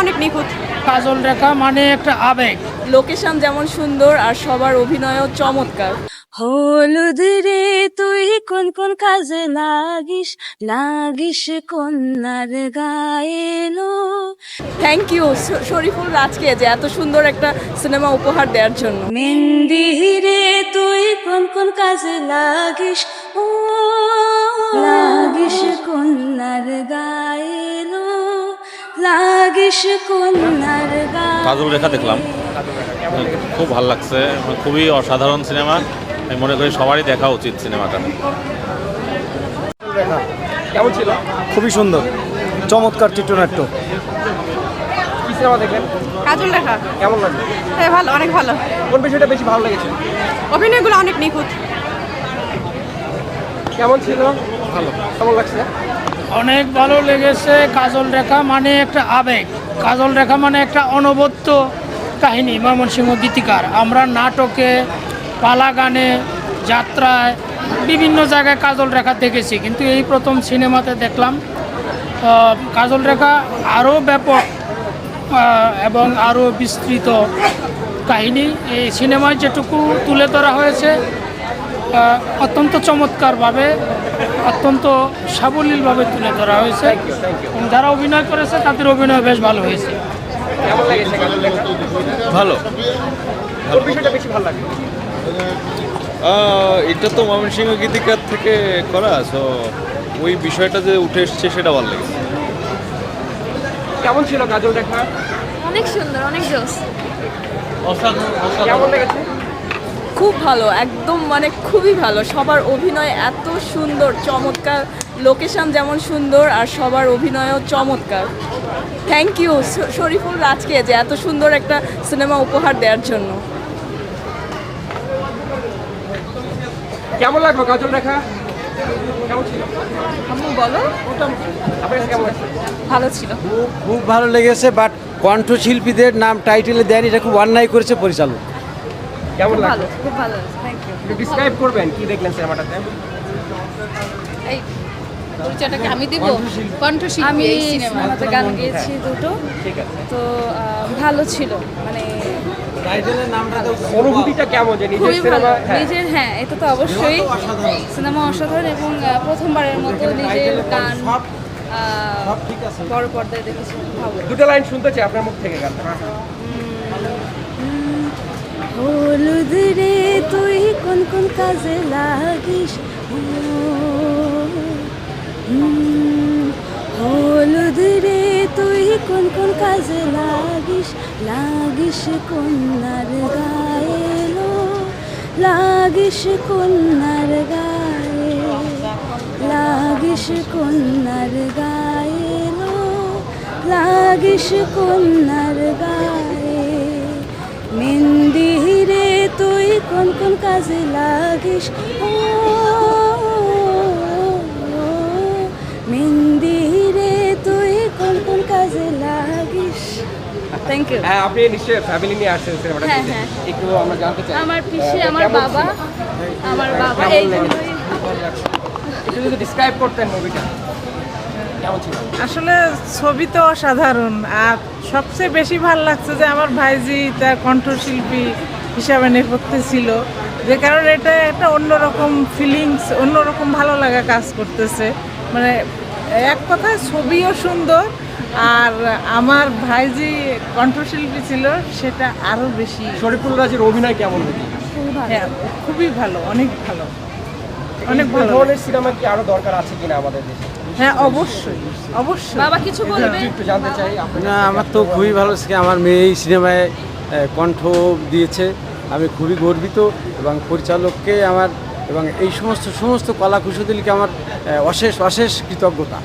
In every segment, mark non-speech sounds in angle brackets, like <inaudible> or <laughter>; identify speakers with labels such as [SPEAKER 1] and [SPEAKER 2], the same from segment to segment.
[SPEAKER 1] অনেক নিখুঁত।
[SPEAKER 2] কাজল রেখা মানে একটা আবেগ।
[SPEAKER 1] লোকেশন যেমন সুন্দর আর সবার অভিনয়ও চমৎকার।
[SPEAKER 3] হলুদ রে তুই কোন কোন কাজে লাগিস? লাগিস কন্যার গায়েলো
[SPEAKER 1] থ্যাংক ইউ শরীফুল রাজকে যে এত সুন্দর একটা সিনেমা উপহার দেওয়ার জন্য।
[SPEAKER 3] মেহেন্দি রে তুই কোন কোন কাজে লাগিস? ও লাগিস কন্যার গায়েলো লাগিস কন্যার গায়ে
[SPEAKER 4] কাজল রেখা দেখলাম। খুব ভালো লাগছে খুবই অসাধারণ সিনেমা। আমি মনে করি সবারই দেখা উচিত সিনেমাটা।
[SPEAKER 5] কেমন ছিল?
[SPEAKER 6] খুবই সুন্দর। চমৎকার চিত্রনাট্য।
[SPEAKER 5] কি সিনেমা দেখলেন?
[SPEAKER 1] কাজল রেখা।
[SPEAKER 5] কেমন লাগল?
[SPEAKER 1] হ্যাঁ ভালো অনেক ভালো।
[SPEAKER 5] কোন বিষয়টা বেশি ভালো লেগেছে?
[SPEAKER 1] অভিনয়গুলো অনেক নিখুঁত।
[SPEAKER 5] কেমন ছিল? ভালো। কেমন লাগছে?
[SPEAKER 2] অনেক ভালো লেগেছে কাজল রেখা মানে একটা আবেগ। কাজল রেখা মানে একটা অনবদ্য কাহিনী, ময়মনসিংহ গীতিকার। আমরা নাটকে পালা গানে যাত্রায় বিভিন্ন জায়গায় কাজল রেখা দেখেছি। কিন্তু এই প্রথম সিনেমাতে দেখলাম কাজল রেখা আরও ব্যাপক এবং আরও বিস্তৃত কাহিনী। এই সিনেমায় যেটুকু তুলে ধরা হয়েছে অত্যন্ত চমৎকারভাবে অত্যন্ত সাবলীলভাবে তুলে ধরা হয়েছে। এবং যারা অভিনয় করেছে তাদের অভিনয় বেশ ভালো হয়েছে।
[SPEAKER 5] কেমন লেগেছে লেখা
[SPEAKER 4] ভালো।
[SPEAKER 5] কোন বিষয়টা বেশি ভালো লাগল
[SPEAKER 4] এটা তো ময়মনসিংহ গীতিকার থেকে করা সো ওই বিষয়টা যে উঠে এসছে সেটা ভালো লেগেছে।
[SPEAKER 5] কেমন ছিল কাজল লেখা
[SPEAKER 3] অনেক সুন্দর অনেক জোস
[SPEAKER 5] কেমন লেগেছে?
[SPEAKER 1] খুব ভালো একদম মানে খুবই ভালো। সবার অভিনয় এত সুন্দর চমৎকার। লোকেশন যেমন সুন্দর আর সবার অভিনয়ও চমৎকার। থ্যাংক ইউ শরীফুল রাজকে যে এত সুন্দর একটা সিনেমা উপহার দেওয়ার জন্য।
[SPEAKER 5] কেমন লাগল কাজল লাগছে?
[SPEAKER 1] ভালো ছিল।
[SPEAKER 6] খুব খুব ভালো লেগেছে বাট কণ্ঠশিল্পীদের নাম টাইটেলে দেন এটা খুব অন্যায় করেছে পরিচালক।
[SPEAKER 5] কেমন লাগল?
[SPEAKER 1] খুব ভালো থ্যাংক ইউ
[SPEAKER 5] একটু ডিসক্রাইব করবেন কি দেখলেন সিনেমাটাতে?
[SPEAKER 7] এই পরিচয়টাকে আমি দিব? কণ্ঠশিল্পী।
[SPEAKER 1] আমি
[SPEAKER 7] এই
[SPEAKER 1] সিনেমাতে গান গেয়েছি দুটো।
[SPEAKER 5] ঠিক আছে।
[SPEAKER 1] তো ভালো ছিল মানে
[SPEAKER 6] টাইটেলের নামটা
[SPEAKER 5] অনুভূতিটা কেমন যে নিজের হ্যাঁ।
[SPEAKER 1] হ্যাঁ এটা তো অবশ্যই। সিনেমা অসাধারণ। এবং প্রথমবারের মতো নিজের গান বড় পর্দায় দেখেছি ভালো।
[SPEAKER 5] দুটো লাইন শুনতে চাই আপনার মুখ থেকে গানটা।
[SPEAKER 3] হলুদ রে, তুই কোন কোন কাজে লাগিস? হলুদ রে, তুই কোন কোন কাজে লাগিস? লাগিস কন্যার গায়েলো লাগিস কন্যার গায়ে, লাগিস কন্যার গায়েলো লাগিস কন্যার গায়ে কাজে লাগিস। ও তুই কোন কোন কাজে লাগিস?
[SPEAKER 1] থ্যাংক ইউ
[SPEAKER 5] হ্যাঁ আপনি নিশ্চয়ই ফ্যামিলি নিয়ে আসছেন সিনেমাটা
[SPEAKER 1] হ্যাঁ, হ্যাঁ।
[SPEAKER 5] একটু আমরা জানতে চাই।
[SPEAKER 1] আমার পিসি আমার বাবা আমার বাবা এই
[SPEAKER 5] একটু যদি ডিসক্রাইব করতেন মুভিটা
[SPEAKER 8] আসলে ছবি তো অসাধারণ আর সবচেয়ে বেশি ভালো লাগছে যে আমার ভাইজি তার কণ্ঠশিল্পী হিসাবে নেপথ্যে ছিল। যে কারণ এটা একটা অন্যরকম ফিলিংস অন্যরকম ভালো লাগা কাজ করতেছে। মানে এক কথায় ছবিও সুন্দর আর আমার ভাইজি কণ্ঠশিল্পী ছিল সেটা আরও বেশি
[SPEAKER 5] শরীফুল রাজের অভিনয় কেমন?
[SPEAKER 8] হ্যাঁ খুবই ভালো অনেক ভালো। অনেক ভালো।
[SPEAKER 5] ধরনের সিনেমা কি আরও দরকার আছে কিনা আমাদের দেশে?
[SPEAKER 8] হ্যাঁ অবশ্যই অবশ্যই।
[SPEAKER 1] বাবা কিছু বলবে
[SPEAKER 5] একটু জানতে চাই আপনি
[SPEAKER 6] না আমার তো খুবই ভালো লাগছে আমার মেয়ে এই সিনেমায় কণ্ঠ দিয়েছে। আমি খুবই গর্বিত এবং পরিচালককে আমার এবং এই সমস্ত সমস্ত কলা কুশলীকে আমার অশেষ অশেষ কৃতজ্ঞতা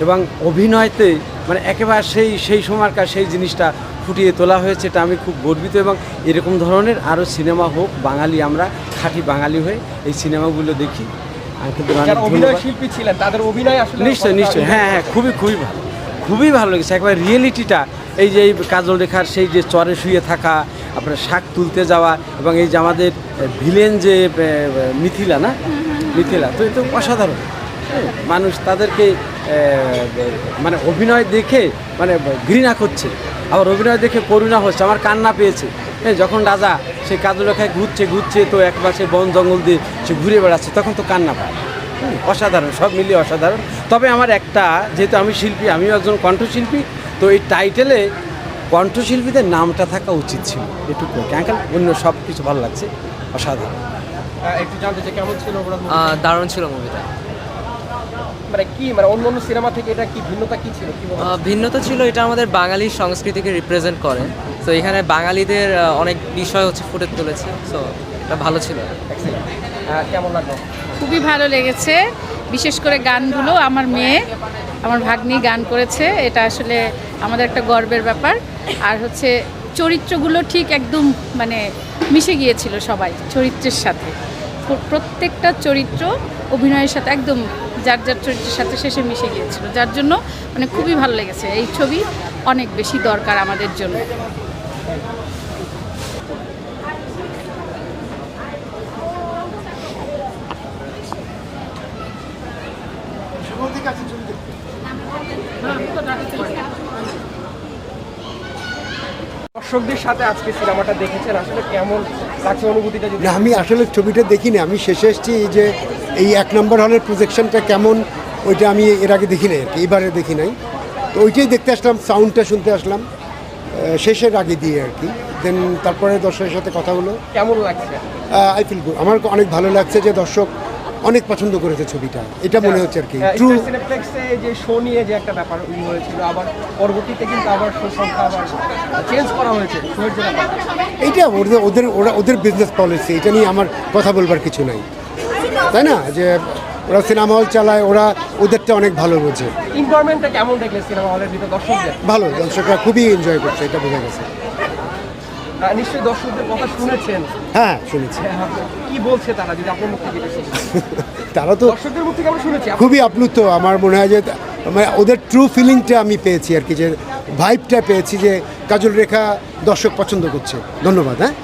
[SPEAKER 6] এবং অভিনয়তে মানে একেবারে সেই সেই সময়কার সেই জিনিসটা ফুটিয়ে তোলা হয়েছে এটা আমি খুব গর্বিত এবং এরকম ধরনের আরও সিনেমা হোক বাঙালি আমরা খাঁটি বাঙালি হয়ে এই সিনেমাগুলো দেখি।
[SPEAKER 5] শিল্পী ছিলেন তাদের অভিনয় আসলে
[SPEAKER 6] নিশ্চয় নিশ্চয় হ্যাঁ হ্যাঁ খুবই খুবই ভালো। খুবই ভালো লেগেছে। একবার রিয়েলিটিটা এই যে এই কাজল রেখার সেই যে চরে শুয়ে থাকা আপনার শাক তুলতে যাওয়া এবং এই যে আমাদের ভিলেন যে মিথিলা না? মিথিলা তো এটা অসাধারণ। হ্যাঁ, মানুষ তাদেরকে মানে অভিনয় দেখে মানে ঘৃণা করছে। আবার অভিনয় দেখে করুণা হচ্ছে আমার কান্না পেয়েছে। হ্যাঁ যখন রাজা সে কাজলেখায় ঘুরছে ঘুরছে তো এক পাশে বন জঙ্গল দিয়ে সে ঘুরে বেড়াচ্ছে তখন তো কান্না পায়। অসাধারণ সব মিলিয়ে অসাধারণ। তবে আমার একটা যেহেতু আমি শিল্পী আমিও একজন কণ্ঠশিল্পী তো এই টাইটেলে কণ্ঠশিল্পীদের নামটা থাকা উচিত ছিল এটুকু। ক্যাঙ্কাল অন্য সব কিছু ভালো লাগছে অসাধারণ।
[SPEAKER 5] একটু জানতে চাই কেমন ছিল
[SPEAKER 9] দারুণ ছিল মুভিটা
[SPEAKER 5] মানে কি মানে অন্য অন্য সিনেমা থেকে এটা কি ভিন্নতা কি ছিল?
[SPEAKER 9] ভিন্নতা ছিল এটা আমাদের বাঙালি সংস্কৃতিকে রিপ্রেজেন্ট করে। তো এখানে বাঙালিদের অনেক বিষয় হচ্ছে ফুটে তুলেছে। সো এটা ভালো ছিল.
[SPEAKER 5] কেমন লাগল?
[SPEAKER 7] খুবই ভালো লেগেছে। বিশেষ করে গানগুলো আমার মেয়ে, আমার ভাগ্নি গান করেছে। এটা আসলে আমাদের একটা গর্বের ব্যাপার। আর হচ্ছে চরিত্রগুলো ঠিক একদম মানে মিশে গিয়েছিল সবাই চরিত্রের সাথে। প্রত্যেকটা চরিত্র অভিনয়ের সাথে একদম যার যার চরিত্রের সাথে শেষে মিশে গিয়েছিল। যার জন্য মানে খুবই ভালো লেগেছে। এই ছবি অনেক বেশি দরকার আমাদের জন্য।
[SPEAKER 5] দর্শকদের সাথে আজকে সিনেমাটা দেখেছেন আসলে কেমন লাগছে অনুভূতিটা যদি
[SPEAKER 10] আমি আসলে ছবিটা দেখিনি আমি শেষে এসেছি এই যে এই এক নম্বর হলের প্রজেকশনটা কেমন ওইটা আমি এর আগে দেখি নাই আর কি এবারে দেখি নাই। তো ওইটাই দেখতে আসলাম সাউন্ডটা শুনতে আসলাম শেষের আগে দিয়ে আর কি। দেন তারপরে দর্শকের সাথে কথা হলো।
[SPEAKER 5] কেমন লাগছে?
[SPEAKER 10] আই ফিল গুড আমার অনেক ভালো লাগছে যে দর্শক অনেক পছন্দ করেছে ছবিটা। এটা মনে হচ্ছে আর কি। ট্রু
[SPEAKER 5] সিনেপ্লেক্সে যে শো নিয়ে যে একটা ব্যাপার হয়েছিল আবার পরবর্তীতে কিন্তু আবার শো সংখ্যা আবার চেঞ্জ করা হয়েছে
[SPEAKER 10] এইটা ওদের ওদের ওরা ওদের বিজনেস পলিসি এটা নিয়ে আমার কথা বলবার কিছু নাই। তাই না? যে ওরা সিনেমা হল চালায় ওরা ওদেরটা অনেক ভালো বোঝে।
[SPEAKER 5] কেমন দেখলে সিনেমা হলের ভিতর দর্শকদের?
[SPEAKER 10] ভালো দর্শকরা খুবই এনজয় করছে এটা বোঝা গেছে।
[SPEAKER 5] নিশ্চয়ই দর্শকদের কথা শুনেছেন।
[SPEAKER 10] হ্যাঁ শুনেছি।
[SPEAKER 5] হ্যাঁ, কি বলছে তারা যদি আপনার মুখ থেকে <laughs>
[SPEAKER 10] তারা তো
[SPEAKER 5] দর্শকদের মুখ থেকে আমরা শুনেছি।
[SPEAKER 10] খুবই আপ্লুত। আমার মনে হয় যে মানে ওদের ট্রু ফিলিংটা আমি পেয়েছি আর কি যে ভাইবটা পেয়েছি যে কাজল রেখা দর্শক পছন্দ করছে। ধন্যবাদ হ্যাঁ?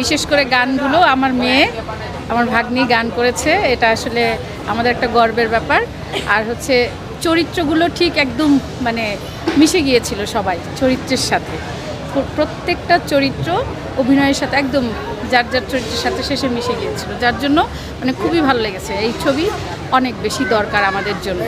[SPEAKER 7] বিশেষ করে গানগুলো আমার মেয়ে। আমার ভাগ্নি গান করেছে, এটা আসলে আমাদের একটা গর্বের ব্যাপার। আর হচ্ছে চরিত্রগুলো ঠিক একদম মানে মিশে গিয়েছিল সবাই চরিত্রের সাথে। প্রত্যেকটা চরিত্র অভিনয়ের সাথে একদম যার যার চরিত্রের সাথে শেষে মিশে গিয়েছিল। যার জন্য মানে খুবই ভালো লেগেছে। এই ছবি অনেক বেশি দরকার আমাদের জন্য।